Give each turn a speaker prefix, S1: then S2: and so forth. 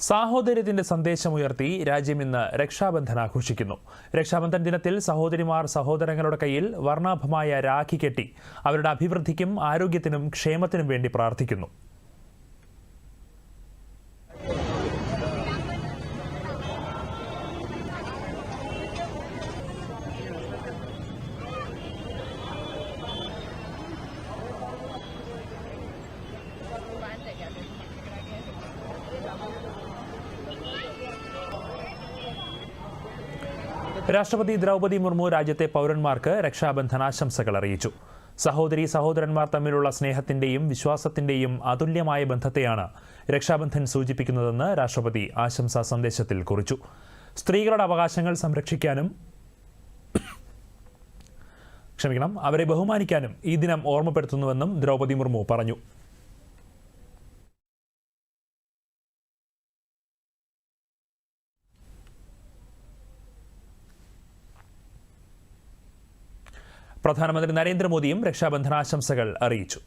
S1: സാഹോദര്യത്തിന്റെ സന്ദേശമുയർത്തി രാജ്യം ഇന്ന് രക്ഷാബന്ധൻ ആഘോഷിക്കുന്നു. രക്ഷാബന്ധൻ ദിനത്തിൽ സഹോദരിമാർ സഹോദരങ്ങളുടെ കയ്യിൽ വർണാഭമായ രാഖി കെട്ടി അവരുടെ അഭിവൃദ്ധിക്കും ആരോഗ്യത്തിനും ക്ഷേമത്തിനും വേണ്ടി പ്രാർത്ഥിക്കുന്നു. രാഷ്ട്രപതി ദ്രൗപദി മുർമു രാജ്യത്തെ പൗരന്മാർക്ക് രക്ഷാബന്ധൻ ആശംസകൾ അറിയിച്ചു. സഹോദരി സഹോദരന്മാർ തമ്മിലുള്ള സ്നേഹത്തിന്റെയും വിശ്വാസത്തിന്റെയും അതുല്യമായ ബന്ധത്തെയാണ് രക്ഷാബന്ധൻ സൂചിപ്പിക്കുന്നതെന്ന് രാഷ്ട്രപതി ആശംസാ സന്ദേശത്തിൽ കുറിച്ചു. സ്ത്രീകളുടെ അവകാശങ്ങൾ സംരക്ഷിക്കാനും ക്ഷമിക്കണം അവരെ ബഹുമാനിക്കാനും ഈ ദിനം ഓർമ്മപ്പെടുത്തുന്നുവെന്നും ദ്രൗപദി മുർമു പറഞ്ഞു. പ്രധാനമന്ത്രി നരേന്ദ്രമോദിയും രക്ഷാബന്ധനാശംസകൾ അറിയിച്ചു